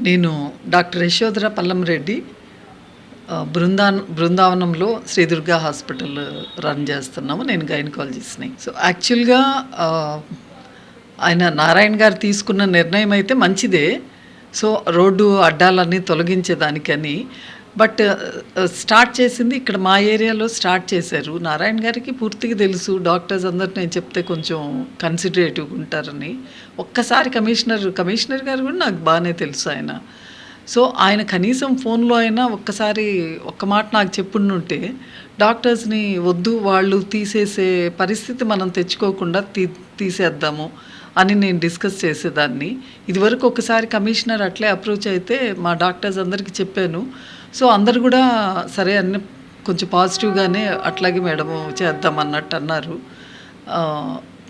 నేను డాక్టర్ యశోధర పల్లంరెడ్డి బృందా బృందావనంలో Shri Durga hospital run చేస్తున్నాము. నేను గైనకాలజిస్ట్ని. సో యాక్చువల్గా ఆయన నారాయణ గారు తీసుకున్న నిర్ణయం అయితే మంచిదే. సో రోడ్డు అడ్డాలన్నీ తొలగించేదానికని బట్ స్టార్ట్ చేసింది ఇక్కడ మా ఏరియాలో స్టార్ట్ చేశారు. నారాయణ గారికి పూర్తిగా తెలుసు. డాక్టర్స్ అందరు నేను చెప్తే కొంచెం కన్సిడరేటివ్గా ఉంటారని. ఒక్కసారి కమిషనర్ కమిషనర్ గారు కూడా నాకు బాగానే తెలుసు ఆయన. సో ఆయన కనీసం ఫోన్లో అయినా ఒక్కసారి ఒక్క మాట నాకు చెప్పుండుంటే డాక్టర్స్ని వద్దు వాళ్ళు తీసేసే పరిస్థితి మనం తెచ్చుకోకుండా తీ తీసేద్దాము అని నేను డిస్కస్ చేసేదాన్ని. ఇదివరకు ఒకసారి కమిషనర్ అట్లే అప్రోచ్ అయితే మా డాక్టర్స్ అందరికీ చెప్పాను. సో అందరు కూడా సరే అన్ని కొంచెం పాజిటివ్గానే అట్లాగే మేడము చేద్దాం అన్నట్టు అన్నారు.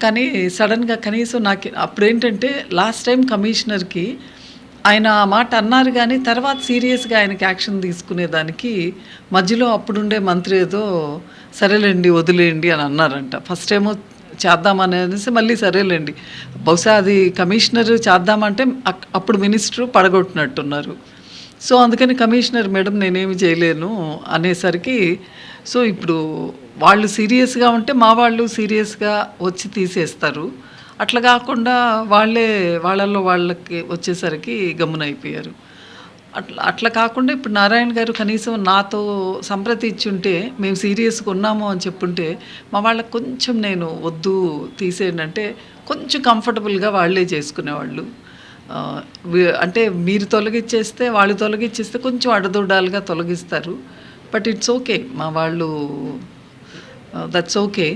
కానీ సడన్గా కనీసం నాకు అప్పుడేంటంటే లాస్ట్ టైం కమిషనర్కి ఆయన ఆ మాట అన్నారు కానీ తర్వాత సీరియస్గా ఆయనకి యాక్షన్ తీసుకునేదానికి మధ్యలో అప్పుడుండే మంత్రి ఏదో సరేలేండి వదిలేయండి అని అన్నారంట. ఫస్ట్ ఏమో చేద్దామనేసి మళ్ళీ సరేలేండి. బహుశా అది కమిషనర్ చేద్దామంటే అక్- అప్పుడు మినిస్టరు పడగొట్టినట్టున్నారు. సో అందుకని కమిషనర్ మేడం నేనేమి చేయలేను అనేసరికి సో ఇప్పుడు వాళ్ళు సీరియస్గా ఉంటే మా వాళ్ళు సీరియస్గా వచ్చి తీసేస్తారు. అట్లా కాకుండా వాళ్ళే వాళ్ళల్లో వాళ్ళకి వచ్చేసరికి గమ్మునైపోయారు. అట్లా అట్లా కాకుండా ఇప్పుడు నారాయణ గారు కనీసం నాతో సంప్రదించుంటే మేము సీరియస్గా ఉన్నాము అని చెప్పుంటే మా వాళ్ళకి కొంచెం నేను వద్దు తీసేయండి అంటే కొంచెం కంఫర్టబుల్గా వాళ్ళే చేసుకునేవాళ్ళు. అంటే మీరు తొలగించేస్తే వాళ్ళు తొలగించేస్తే కొంచెం అడదొడ్డాలుగా తొలగిస్తారు. బట్ ఇట్స్ ఓకే మా వాళ్ళు దట్స్ ఓకే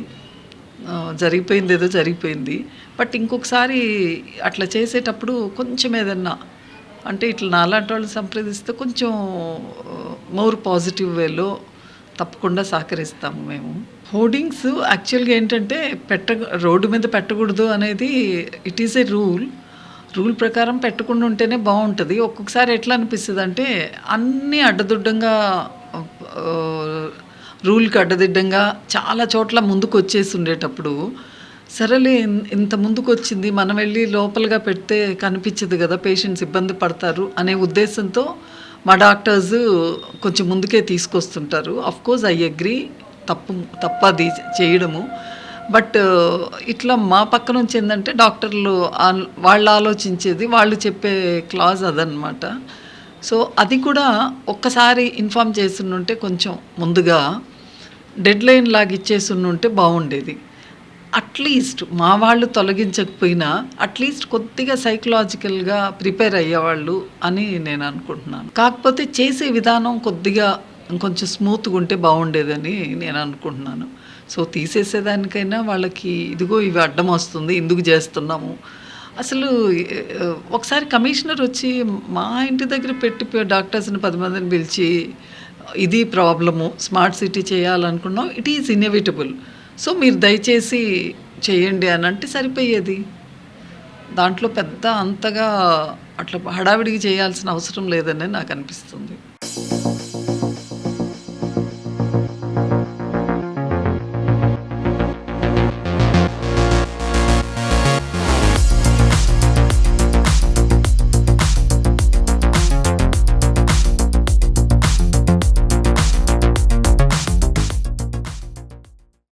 జరిగిపోయింది ఏదో జరిగిపోయింది. బట్ ఇంకొకసారి అట్లా చేసేటప్పుడు కొంచెం ఏదన్నా అంటే ఇట్లా నాలాంటి వాళ్ళు సంప్రదిస్తే కొంచెం మోర్ పాజిటివ్ వేలో తప్పకుండా సహకరిస్తాము మేము. హోర్డింగ్స్ యాక్చువల్గా ఏంటంటే పెట్ట రోడ్డు మీద పెట్టకూడదు అనేది it is a rule rule ప్రకారం పెట్టకుండా ఉంటేనే బాగుంటుంది. ఒక్కొక్కసారి ఎట్లా అనిపిస్తుంది అంటే అన్నీ అడ్డదుడ్డంగా రూల్కి అడ్డదిడ్డంగా చాలా చోట్ల ముందుకు వచ్చేసి ఉండేటప్పుడు సరేలే ఇంత ముందుకు వచ్చింది మనం వెళ్ళి లోపలగా పెడితే కనిపించదు కదా పేషెంట్స్ ఇబ్బంది పడతారు అనే ఉద్దేశంతో మా డాక్టర్స్ కొంచెం ముందుకే తీసుకొస్తుంటారు. అఫ్ కోర్స్ ఐ అగ్రి తప్పు తప్పది చేయడము. బట్ ఇట్లా మా పక్క నుంచి ఏంటంటే డాక్టర్లు వాళ్ళు ఆలోచించేది వాళ్ళు చెప్పే క్లాజ్ అదనమాట సో అది కూడా ఒక్కసారి ఇన్ఫామ్ చేస్తుంటే కొంచెం ముందుగా డెడ్ లైన్ లాగా ఇచ్చేసుంటే బాగుండేది. అట్లీస్ట్ మా వాళ్ళు తొలగించకపోయినా అట్లీస్ట్ కొద్దిగా సైకలాజికల్గా ప్రిపేర్ అయ్యేవాళ్ళు అని నేను అనుకుంటున్నాను. కాకపోతే చేసే విధానం కొద్దిగా ఇంకొంచెం స్మూత్గా ఉంటే బాగుండేదని నేను అనుకుంటున్నాను. సో తీసేసేదానికైనా వాళ్ళకి ఇదిగో ఇవి అడ్డం వస్తుంది ఎందుకు చేస్తున్నాము? అసలు ఒకసారి కమిషనర్ వచ్చి మా ఇంటి దగ్గర పెట్టి డాక్టర్స్ని పది మందిని పిలిచి ఇది ప్రాబ్లము స్మార్ట్ సిటీ చేయాలనుకున్నాం ఇట్ ఈజ్ ఇన్ఎవిటబుల్. సో మీరు దయచేసి చేయండి అని అంటే సరిపోయేది. దాంట్లో పెద్ద అంతగా అట్లా హడావిడిగా చేయాల్సిన అవసరం లేదని నాకు అనిపిస్తుంది.